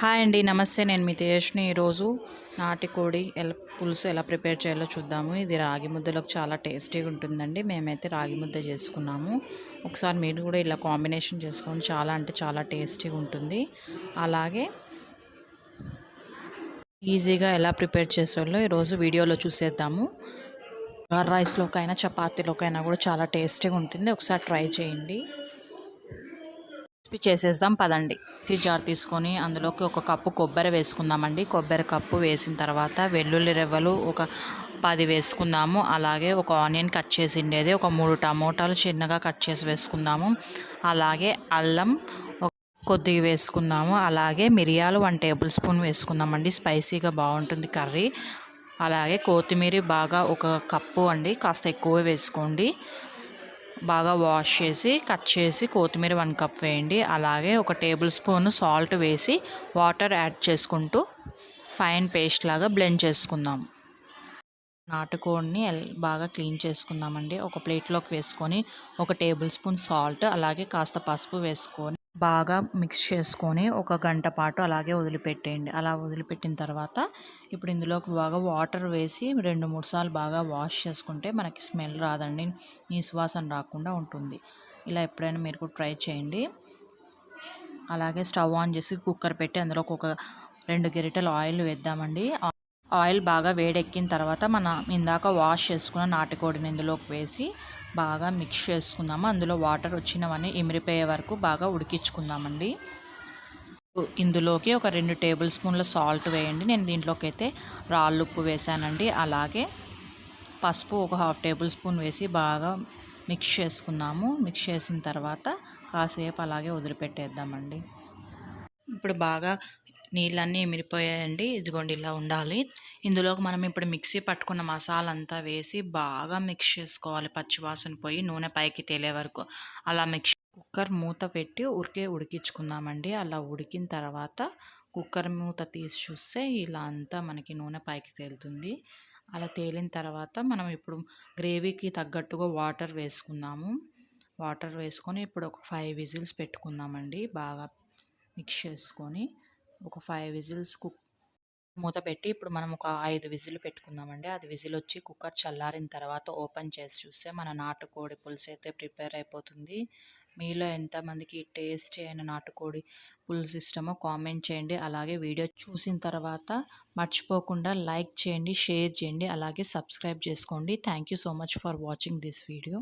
Hi అండి నమస్తే. నేను మీ తేజ్ని ఈరోజు నాటికోడి ఎలా పులుసు ఎలా ప్రిపేర్ చేయాలో చూద్దాము. ఇది రాగి ముద్దలకు చాలా టేస్టీగా ఉంటుందండి. మేమైతే రాగి ముద్ద చేసుకున్నాము. ఒకసారి మీరు కూడా ఇలా కాంబినేషన్ చేసుకోండి. చాలా అంటే చాలా టేస్టీగా ఉంటుంది. అలాగే ఈజీగా ఎలా ప్రిపేర్ చేసేవాళ్ళో ఈరోజు వీడియోలో చూసేద్దాము. రైస్లోకైనా చపాతీలోకైనా కూడా చాలా టేస్టీగా ఉంటుంది. ఒకసారి ట్రై చేయండి. రెసిపీ చేసేద్దాం పదండి. మిక్సీ జార్ తీసుకొని అందులోకి ఒక కప్పు కొబ్బరి వేసుకుందామండి. కొబ్బరి కప్పు వేసిన తర్వాత వెల్లుల్లి రెవ్వలు ఒక పది వేసుకుందాము. అలాగే ఒక ఆనియన్ కట్ చేసి ఉండేది. ఒక మూడు టమోటాలు చిన్నగా కట్ చేసి వేసుకుందాము. అలాగే అల్లం కొద్దిగా వేసుకుందాము. అలాగే మిరియాలు వన్ టేబుల్ స్పూన్ వేసుకుందామండి. స్పైసీగా బాగుంటుంది కర్రీ. అలాగే కొత్తిమీర బాగా ఒక కప్పు అండి. కాస్త ఎక్కువ వేసుకోండి. బాగా వాష్ చేసి కట్ చేసి కొత్తిమీర వన్ కప్ వేయండి. అలాగే ఒక టేబుల్ స్పూన్ సాల్ట్ వేసి వాటర్ యాడ్ చేసుకుంటూ ఫైన్ పేస్ట్ లాగా బ్లెండ్ చేసుకుందాం. నాటుకోడిని బాగా క్లీన్ చేసుకుందామండి. ఒక ప్లేట్లోకి వేసుకొని ఒక టేబుల్ స్పూన్ సాల్ట్ అలాగే కాస్త పసుపు వేసుకొని బాగా మిక్స్ చేసుకొని ఒక గంట పాటు అలాగే వదిలిపెట్టేయండి. అలా వదిలిపెట్టిన తర్వాత ఇప్పుడు ఇందులోకి బాగా వాటర్ వేసి రెండు మూడు సార్లు బాగా వాష్ చేసుకుంటే మనకి స్మెల్ రాదండి. నీ సువాసన రాకుండా ఉంటుంది. ఇలా ఎప్పుడైనా మీరు కూడా ట్రై చేయండి. అలాగే స్టవ్ ఆన్ చేసి కుక్కర్ పెట్టి అందులోకి ఒక రెండు గెరిటలు ఆయిల్ వేద్దామండి. ఆయిల్ బాగా వేడెక్కిన తర్వాత మనం ఇందాక వాష్ చేసుకున్న నాటుకోడిని ఇందులోకి వేసి బాగా మిక్స్ చేసుకుందాము. అందులో వాటర్ వచ్చినవన్నీ ఇమిరిపోయే వరకు బాగా ఉడికించుకుందామండి. ఇందులోకి ఒక రెండు టేబుల్ స్పూన్ల సాల్ట్ వేయండి. నేను దీంట్లోకి అయితే రాళ్ళు ఉప్పు వేసానండి అలాగే పసుపు ఒక హాఫ్ టేబుల్ స్పూన్ వేసి బాగా మిక్స్ చేసుకుందాము. మిక్స్ చేసిన తర్వాత కాసేపు అలాగే వదిలిపెట్టేద్దామండి. ఇప్పుడు బాగా నీళ్ళన్నీ ఎమిరిపోయాయండి. ఇదిగోండి ఇలా ఉండాలి. ఇందులోకి మనం ఇప్పుడు మిక్సీ పట్టుకున్న మసాలా అంతా వేసి బాగా మిక్స్ చేసుకోవాలి. పచ్చివాసన పోయి నూనె పైకి తేలే వరకు. అలా మిక్స్ కుక్కర్ మూత పెట్టి ఉరికే ఉడికించుకుందామండి. అలా ఉడికిన తర్వాత కుక్కర్ మూత తీసి చూస్తే ఇలా అంతా మనకి నూనె పైకి తేలుతుంది. అలా తేలిన తర్వాత మనం ఇప్పుడు గ్రేవీకి తగ్గట్టుగా వాటర్ వేసుకుందాము. వాటర్ వేసుకొని ఇప్పుడు ఒక ఫైవ్ విజిల్స్ పెట్టుకుందామండి. బాగా మిక్స్ చేసుకొని ఒక ఫైవ్ విజిల్స్ కుక్ మూత పెట్టి ఇప్పుడు మనం ఒక ఐదు విజిల్ పెట్టుకుందామండి. అది విజిల్ వచ్చి కుక్కర్ చల్లారిన తర్వాత ఓపెన్ చేసి చూస్తే మన నాటుకోడి పులుసు అయితే ప్రిపేర్ అయిపోతుంది. మీలో ఎంతమందికి టేస్టీ అయిన నాటుకోడి పులుసు ఇష్టమో కామెంట్ చేయండి. అలాగే వీడియో చూసిన తర్వాత మర్చిపోకుండా లైక్ చేయండి షేర్ చేయండి అలాగే సబ్స్క్రైబ్ చేసుకోండి. Thank you so much for watching this video.